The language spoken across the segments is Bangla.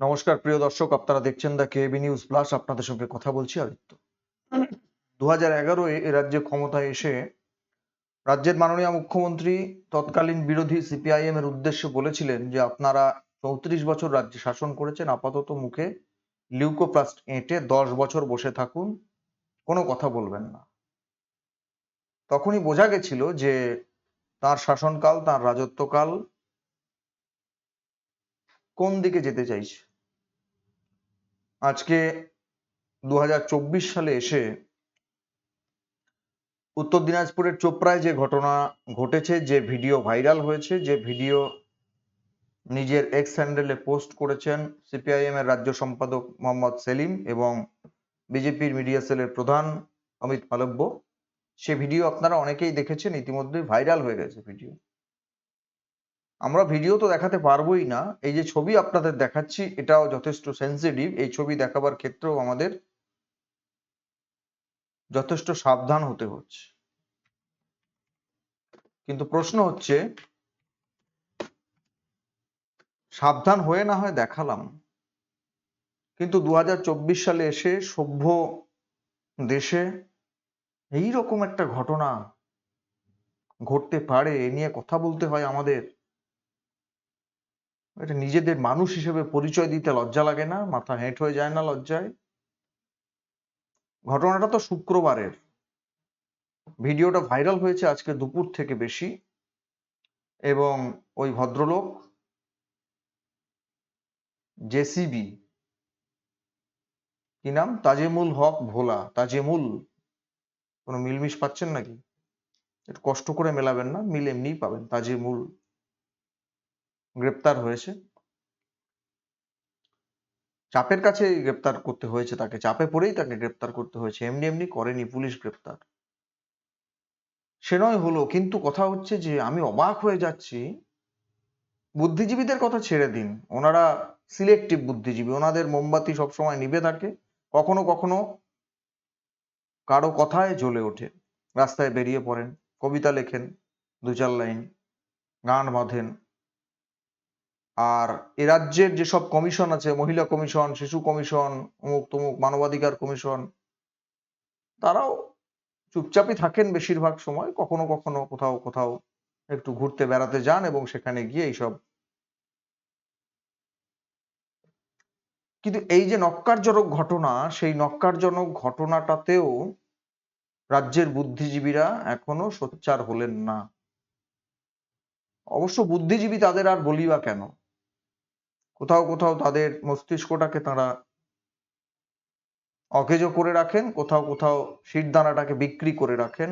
নমস্কার, প্রিয় দর্শক, আপনারা দেখছেন দ্য কেবি নিউজ প্লাস। আপনাদের সঙ্গে কথা বলছি আদিত্য। দু হাজার এ রাজ্যে ক্ষমতায় এসে রাজ্যের মাননীয় মুখ্যমন্ত্রী তৎকালীন বিরোধী সিপিআইএম এর উদ্দেশ্যে বলেছিলেন যে, আপনারা চৌত্রিশ বছর রাজ্যে শাসন করেছেন, আপাতত মুখে লিউকোপ্লাস্ট এঁটে দশ বছর বসে থাকুন, কোনো কথা বলবেন না। তখনই বোঝা গেছিল যে, তার শাসনকাল, তার রাজত্বকাল কোন দিকে যেতে চাইছে? আজকে দু সালে এসে উত্তর দিনাজপুরের চোপড়ায় যে ঘটনা ঘটেছে, যে ভিডিও ভাইরাল হয়েছে, যে ভিডিও নিজের এক্স হ্যান্ডেলে পোস্ট করেছেন সিপিআইএম এর রাজ্য সম্পাদক মোহাম্মদ সেলিম এবং বিজেপির মিডিয়া সেলের প্রধান অমিত মালব্য সে ভিডিও আপনারা অনেকেই দেখেছেন ইতিমধ্যে ভাইরাল হয়ে গেছে ভিডিও। আমরা ভিডিও তো দেখাতে পারবোই না। এই যে ছবি আপনাদের দেখাচ্ছি, এটাও যথেষ্ট সেন্সিটিভ এই ছবি দেখাবার ক্ষেত্রেও আমাদের যথেষ্ট সাবধান হতে হচ্ছে। কিন্তু প্রশ্ন হচ্ছে, সাবধান হয়ে না হয় দেখালাম। কিন্তু দু হাজার চব্বিশ সালে এসে সভ্য দেশে এই রকম একটা ঘটনা ঘটতে পারে, এ নিয়ে কথা বলতে হয় আমাদের। এটা নিজেদের মানুষ হিসেবে পরিচয় দিতে লজ্জা লাগে না, মাথা হেঁট হয়ে যায় না লজ্জায়। ঘটনাটা তো শুক্রবারের। ভিডিওটা ভাইরাল হয়েছে আজকে দুপুর থেকে বেশি। এবং ওই ভদ্রলোক জেসিবি। কি নাম? তাজেমুল হক ভোলা। তাজেমুল, কোনো মিলমিশ পাচ্ছেন নাকি? একটু কষ্ট করে মেলাবেন না? মিল এমনিই পাবেন। তাজেমুল। গ্রেপ্তার হয়েছে। চাপের কাছে গ্রেপ্তার করতে হয়েছে তাকে। চাপে পড়েই তাকে গ্রেপ্তার করতে হয়েছে। এমনি এমনি করেনি পুলিশ গ্রেপ্তার। সে নয় হলো, কিন্তু কথা হচ্ছে যে আমি অবাক হয়ে যাচ্ছি। বুদ্ধিজীবীদের কথা ছেড়ে দিন। ওনারা সিলেক্টিভ বুদ্ধিজীবী। ওনাদের মোমবাতি সবসময় নিভে থাকে। কখনো কখনো কারও কথায় জ্বলে ওঠে। রাস্তায় বেরিয়ে পড়েন, কবিতা লেখেন, দু চার লাইন গান বাঁধেন। আর এ রাজ্যের যেসব কমিশন আছে, মহিলা কমিশন, শিশু কমিশন, অমুক তমুক মানবাধিকার কমিশন, তারাও চুপচাপই থাকেন বেশিরভাগ সময়, কখনো কখনো কোথাও কোথাও একটু ঘুরতে বেড়াতে যান এবং সেখানে গিয়ে এইসব কিন্তু এই যে নক্কারজনক ঘটনা, সেই নক্কারজনক ঘটনাটাতেও রাজ্যের বুদ্ধিজীবীরা এখনও সোচ্চার হলেন না। অবশ্য বুদ্ধিজীবী তাদের আর বলিবা কেন? কোথাও কোথাও তাদের মস্তিষ্কটাকে তারা অকেজো করে রাখেন, কোথাও কোথাও শিরদানাটাকে বিক্রি করে রাখেন।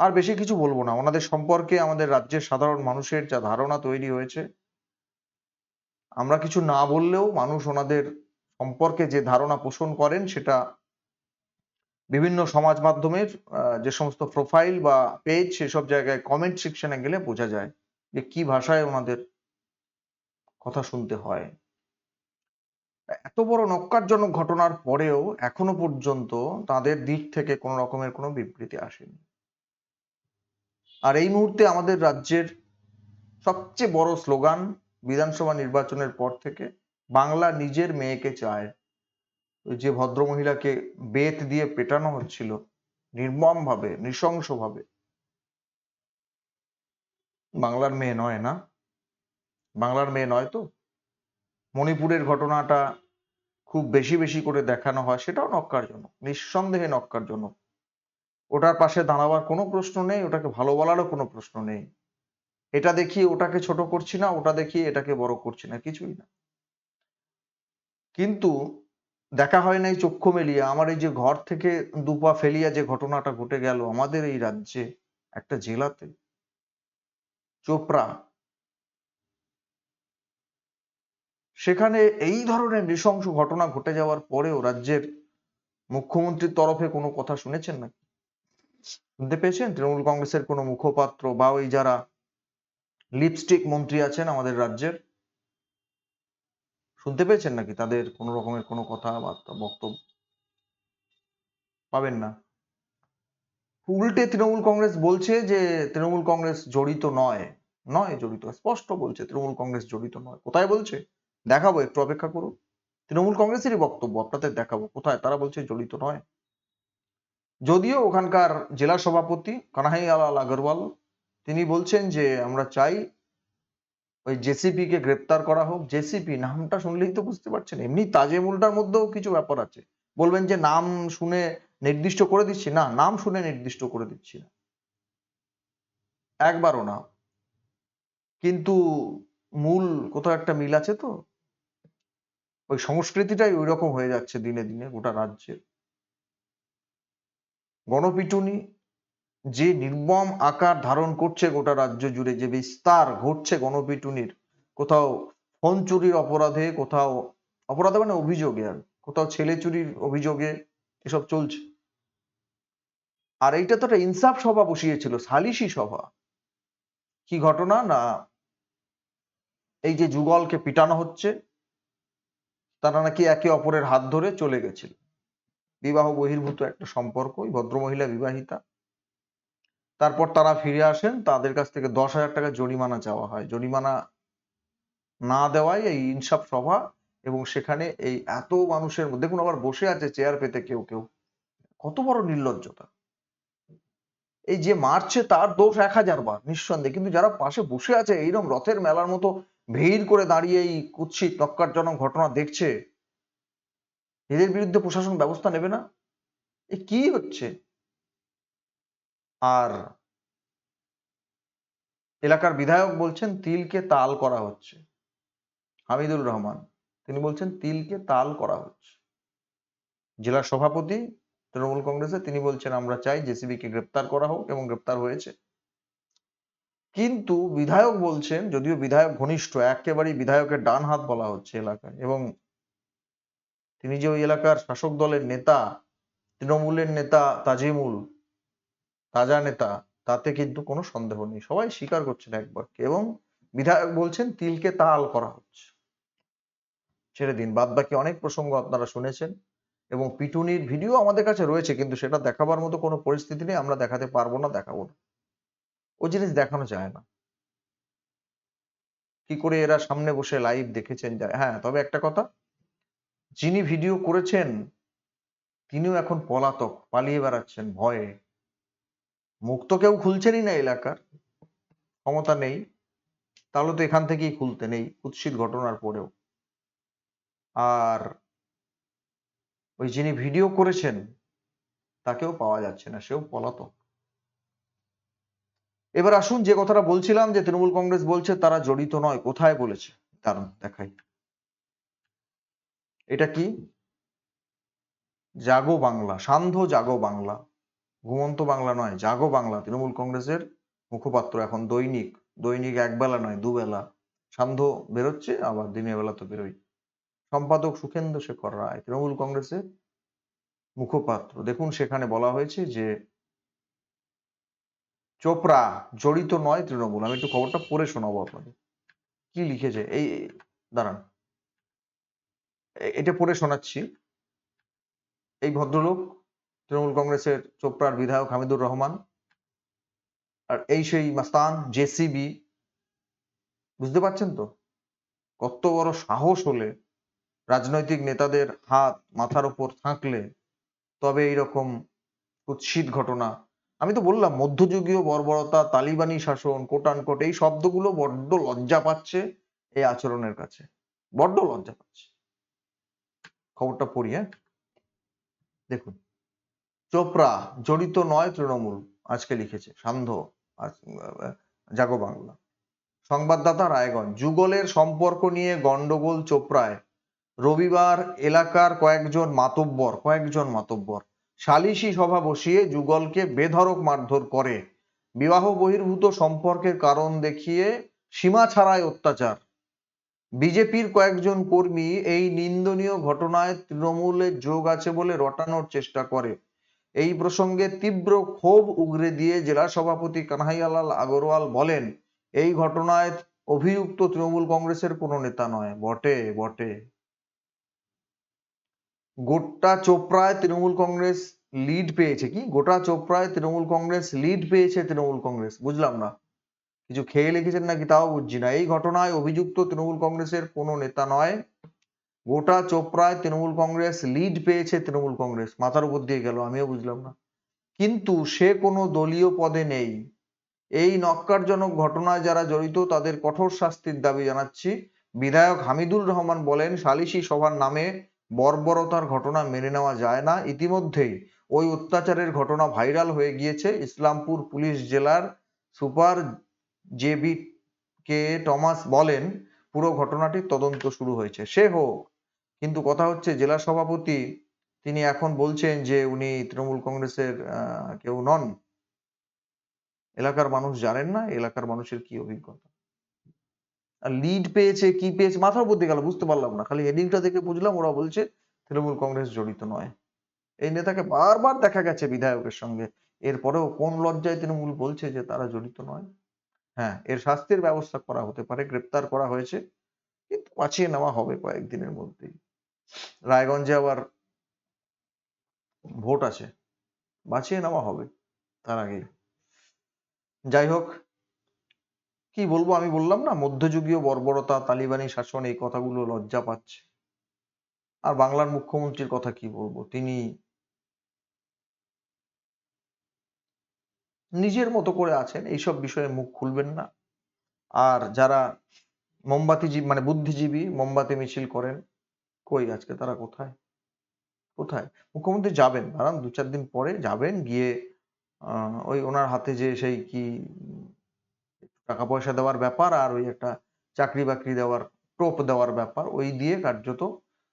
আর বেশি কিছু বলব না। ওনাদের সম্পর্কে আমাদের রাজ্যের সাধারণ মানুষের যা ধারণা তৈরি হয়েছে, আমরা কিছু না বললেও মানুষ ওনাদের সম্পর্কে যে ধারণা পোষণ করেন সেটা বিভিন্ন সমাজ মাধ্যমের যে সমস্ত প্রোফাইল বা পেজ সেসব জায়গায় কমেন্ট সেকশনে গেলে বোঝা যায়। যে কি ভাষায় ওনাদের কথা শুনতে হয়। এত বড় নক্কারজনক ঘটনার পরেও এখনও পর্যন্ত তাদের দিক থেকে কোনো রকমের কোনো বিবৃতি আসেনি। আর এই মুহূর্তে আমাদের রাজ্যের সবচেয়ে বড় স্লোগান বিধানসভা নির্বাচনের পর থেকে, বাংলা নিজের মেয়েকে চায়। যে ভদ্রমহিলাকে বেত দিয়ে পেটানো হচ্ছিল নির্মম ভাবে নৃশংস ভাবে বাংলার মেয়ে নয় না? বাংলার মেয়ে নয় তো? মণিপুরের ঘটনাটা খুব বেশি বেশি করে দেখানো হয়, সেটাও নক্কারজনক, নিঃসন্দেহে নক্কারজনক। ওটার পাশে দাঁড়াবার কোনো প্রশ্ন নেই, ওটাকে ভালো বলারও কোনো প্রশ্ন নেই। এটা দেখিয়ে ওটাকে ছোট করছি না, ওটা দেখিয়ে এটাকে বড় করছি না, কিছুই না। কিন্তু দেখা হয় নাই চক্ষু মেলিয়ে, আমার এই যে ঘর থেকে দুপা ফেলিয়া যে ঘটনাটা ঘটে গেল, আমাদের এই রাজ্যে একটা জেলাতে চোপড়া। সেখানে এই ধরনের নৃশংস ঘটনা ঘটে যাওয়ার পরেও রাজ্যের মুখ্যমন্ত্রীর তরফে কোনো কথা শুনেছেন নাকি? শুনতে পেয়েছেন? তৃণমূল কংগ্রেসের কোনো মুখপাত্র বা ওই যারা লিপস্টিক মন্ত্রী আছেন আমাদের রাজ্যের? শুনতে পেয়েছেন নাকি তাদের কোনো রকমের কোনো কথাবার্তা বক্তব্য? পাবেন না। উল্টে তৃণমূল কংগ্রেস বলছে যে তৃণমূল কংগ্রেস জড়িত নয় নয় জড়িত, স্পষ্ট বলছে তৃণমূল কংগ্রেস জড়িত নয়। কোথায় বলছে? দেখাবো, একটু অপেক্ষা করুন। তৃণমূল কংগ্রেসেরই বক্তব্য, আপনাদের দেখাবো কোথায়, তারা বলছে জড়িত নয়। যদিও ওখানকার জেলা সভাপতি কানাহাই আলাল আগরওয়াল, তিনি বলছেন যে আমরা চাই ওই জেসিপি কে গ্রেপ্তার করা হোক। জেসিপি নামটা শুনলেই তো বুঝতে পারছেন, এমনি তাজেমুলটার মধ্যেও কিছু ব্যাপার আছে। বলবেন যে নাম শুনে নির্দিষ্ট করে দিচ্ছি না, নাম শুনে নির্দিষ্ট করে দিচ্ছি না। একবারও না। কিন্তু মূল কোথাও একটা মিল আছে তো? ওই সংস্কৃতিটাই ওই রকম হয়ে যাচ্ছে দিনে দিনে গোটা রাজ্যে। গণপিটুনি যে নির্মম আকার ধারণ করছে গোটা রাজ্য জুড়ে, যে বিস্তার ঘটছে গণপিটুনির, কোথাও ফোন চুরির অপরাধে, কোথাও, অপরাধে মানে অভিযোগে আর কোথাও ছেলে চুরির অভিযোগে এসব চলছে। আর এইটা তো একটা ইনসাফ সভা বসিয়েছিল, সালিশি সভা। কি ঘটনা? না। এই যে যুগলকে পিটানো হচ্ছে, তারা নাকি একে অপরের হাত ধরে চলে গেছিল। বিবাহ বহির্ভূত একটা সম্পর্ক ওই ভদ্রমহিলা, বিবাহিতা। তারপর তারা ফিরে আসেন, তাদের কাছ থেকে দশ হাজার টাকা জরিমানা চাওয়া হয়। জরিমানা না দেওয়াই এই ইনসাফ সভা এবং সেখানে এই এত মানুষের দেখুন আবার বসে আছে চেয়ার পেতে কেউ কেউ। কত বড় নির্লজ্জতা। এই যে মারছে তার দোষ এক হাজার বার নিঃসন্দেহে। কিন্তু যারা পাশে বসে আছে এইরকম রথের মেলার মতো ভিড় করে দাঁড়িয়ে এই কুৎসিত নক্কারজনক ঘটনা দেখছে, এদের বিরুদ্ধে প্রশাসন ব্যবস্থা নেবে না? এ কি হচ্ছে? আর এলাকার বিধায়ক বলছেন, তিলকে তাল করা হচ্ছে। হামিদুল রহমান, তিনি বলছেন, তিলকে তাল করা হচ্ছে। জেলা সভাপতি তৃণমূল কংগ্রেসের তিনি বলছেন, আমরা চাই জেসিবি কে গ্রেপ্তার করা হোক এবং গ্রেপ্তার হয়েছে। কিন্তু বিধায়ক বলছেন, যদিও বিধায়ক ঘনিষ্ঠ, একেবারেই বিধায়কের ডান হাত বলা হচ্ছে এলাকায় এবং তিনি যে ওই এলাকার শাসক দলের নেতা, তৃণমূলের নেতা তাজিমুল, তাজা নেতা, তাতে কিন্তু কোনো সন্দেহ নেই। সবাই স্বীকার করছেন একবার এবং বিধায়ক বলছেন, তিলকে তাল করা হচ্ছে। ছেড়ে দিন বাদ বাকি অনেক প্রসঙ্গ আপনারা শুনেছেন। এবং পিটুনির ভিডিও আমাদের কাছে রয়েছে, কিন্তু সেটা দেখাবার মতো কোনো পরিস্থিতি নেই, আমরা দেখাতে পারব না, দেখাবো না। ও জিনিস দেখানো যায় না। কি করে এরা সামনে বসে লাইভ দেখেছেন যায় হ্যাঁ তবে একটা কথা, যিনি ভিডিও করেছেন, তিনিও এখন পলাতক, পালিয়ে বেড়াচ্ছেন ভয়ে। মুখ তো কেউ খুলছেনই না এলাকার, ক্ষমতা নেই, তাহলে তো এখান থেকেই খুলতে নেই, কুৎসিত ঘটনার পরেও। আর ওই যিনি ভিডিও করেছেন, তাকেও পাওয়া যাচ্ছে না, সেও পলাতক। এবার আসুন যে কথাটা বলছিলাম যে তৃণমূল কংগ্রেস বলছে, তারা জড়িত নয়, কোথায় বলেছে? দাঁড়ান দেখাই। এটা কি? জাগো বাংলা, সান্ধ্য জাগো বাংলা, ঘুমন্ত বাংলা নয়, জাগো বাংলা, তৃণমূল কংগ্রেসের মুখপাত্র এখন দৈনিক দৈনিক একবেলা নয়, দুবেলা। সান্ধ্য বেরোচ্ছে, আবার দিনের বেলা তো বেরোই সম্পাদক সুখেন্দ্র শেখর রায়, তৃণমূল কংগ্রেসের মুখপাত্র। দেখুন, সেখানে বলা হয়েছে যে চোপড়া জড়িত নয় তৃণমূল। আমি একটু খবরটা পড়ে শোনাবো আপনাদের কি লিখেছে? এই দাঁড়ান। এটা পড়ে শোনাচ্ছি। এই ভদ্রলোক তৃণমূল কংগ্রেসের চোপড়ার বিধায়ক হামিদুর রহমান আর এই সেই মাস্তান জেসিবি, বুঝতে পারছেন তো? কত বড় সাহস হলে রাজনৈতিক নেতাদের হাত মাথার উপর থাকলে তবে এইরকম কুৎসিত ঘটনা। আমি তো বললাম, মধ্যযুগীয় বর্বরতা, তালিবানি শাসন কোটান কোট এই শব্দগুলো বড্ড লজ্জা পাচ্ছে এই আচরণের কাছে। বড্ড লজ্জা পাচ্ছে। খবরটা পড়ি হ্যাঁ? দেখুন, চোপড়া জড়িত নয় তৃণমূল, আজকে লিখেছে সান্ধ্য জাগো বাংলা। সংবাদদাতা রায়গঞ্জ, যুগলের সম্পর্ক নিয়ে গন্ডগোল চোপড়ায়। রবিবার এলাকার কয়েকজন মাতব্বর কয়েকজন মাতব্বর সালিশি সভা বসিয়ে যুগলকে বেধড়ক মারধর করে। বিবাহ বহির্ভূত সম্পর্কের কারণ দেখিয়ে সীমা ছাড়াই অত্যাচার। বিজেপির কয়েকজন কর্মী এই নিন্দনীয় ঘটনায় তৃণমূলের যোগ আছে বলে রটানোর চেষ্টা করে। এই প্রসঙ্গে তীব্র ক্ষোভ উগরে দিয়ে জেলা সভাপতি কানহাইয়ালাল আগরওয়াল বলেন, এই ঘটনায় অভিযুক্ত তৃণমূল কংগ্রেসের কোনো নেতা নয়। বটে বটে। গোটা চোপড়ায় তৃণমূল কংগ্রেস লিড পেয়েছে কি? গোটা চোপড়ায় তৃণমূল কংগ্রেস লিড পেয়েছে তৃণমূল কংগ্রেস, বুঝলাম না। কিছু খেয়ে লিখেছেন নাকি তাও বুঝছি না। এই ঘটনায় অভিযুক্ত তৃণমূল কংগ্রেসের কোনো নেতা নয়। গোটা চোপড়ায় তৃণমূল কংগ্রেস লিড পেয়েছে তৃণমূল কংগ্রেস। মাথার উপর দিয়ে গেল, আমিও বুঝলাম না। কিন্তু সে কোনো দলীয় পদে নেই। এই নক্কারজনক ঘটনায় যারা জড়িত, তাদের কঠোর শাস্তির দাবি জানাচ্ছি। বিধায়ক হামিদুর রহমান বলেন, সালিশি সভার নামে বর্বরতার ঘটনা মেনে নেওয়া যায় না। ইতিমধ্যেই ওই অত্যাচারের ঘটনা ভাইরাল হয়ে গিয়েছে। ইসলামপুর পুলিশ জেলার সুপার জেবি কে টমাস বলেন, পুরো ঘটনাটির তদন্ত শুরু হয়েছে। সে হোক, কিন্তু কথা হচ্ছে জেলা সভাপতি, তিনি এখন বলছেন যে উনি তৃণমূল কংগ্রেসের কেউ নন। এলাকার মানুষ জানেন না, এলাকার মানুষের কি অভিজ্ঞতা? লিড পেয়েছে, কি পেয়েছে, মাথার উপর দিয়ে গেল, বুঝতে পারলাম না। খালি হেডিংটা দেখে বুঝলাম, ওরা বলছে তৃণমূল কংগ্রেস জড়িত নয়। এই নেতাকে বারবার দেখা গেছে বিধায়কের সঙ্গে। এরপরেও কোন লজ্জায় তৃণমূল বলছে যে তারা জড়িত নয়? হ্যাঁ এর শাস্তির ব্যবস্থা করা হতে পারে, গ্রেপ্তার করা হয়েছে, কিন্তু বাঁচিয়ে নেওয়া হবে কয়েকদিনের মধ্যেই। রায়গঞ্জে আবার ভোট আছে, বাঁচিয়ে নেওয়া হবে তার আগেই। যাই হোক কি বলব? আমি বললাম না, মধ্যযুগীয় বর্বরতা, তালিবানি শাসন, এই কথাগুলো লজ্জা পাচ্ছে। আর বাংলার মুখ্যমন্ত্রীর কথা কি বলব? তিনি নিজের মতো করে আছেন, এইসব বিষয়ে মুখ খুলবেন না। আর যারা মোমবাতিজীবী মানে বুদ্ধিজীবী, মোমবাতি মিছিল করেন, কই আজকে তারা কোথায়? কোথায়? মুখ্যমন্ত্রী যাবেন, দাঁড়ান দু চার দিন পরে যাবেন, গিয়ে ওই ওনার হাতে যে সেই কি টাকা পয়সা দেওয়ার ব্যাপার আর ওই একটা চাকরি বাকরি দেওয়ার, টোপ দেওয়ার ব্যাপার, ওই দিয়ে কার্যত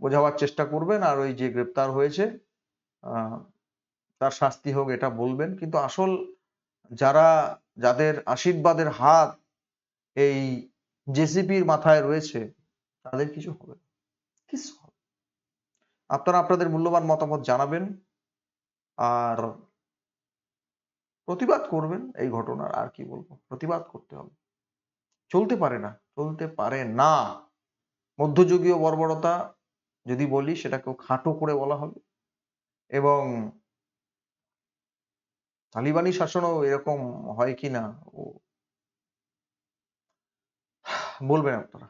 বোঝাবার চেষ্টা করবেন আর ওই যে গ্রেপ্তার হয়েছে তার শাস্তি হোক এটা বলবেন। কিন্তু আসল যারা, যাদের আশীর্বাদের হাত এই জেসিপির মাথায় রয়েছে, তাদের কিছু হবে। কিছু হবে আপনারা আপনাদের মূল্যবান মতামত জানাবেন। আর প্রতিবাদ করবেন এই ঘটনার, আর কি বলব? প্রতিবাদ করতে হবে। চলতে পারে না, চলতে পারে না। মধ্যযুগীয় বর্বরতা যদি বলি, সেটাকেও খাটো করে বলা হবে। এবং তালিবানি শাসনও এরকম হয় কি না ও বলবেন আপনারা।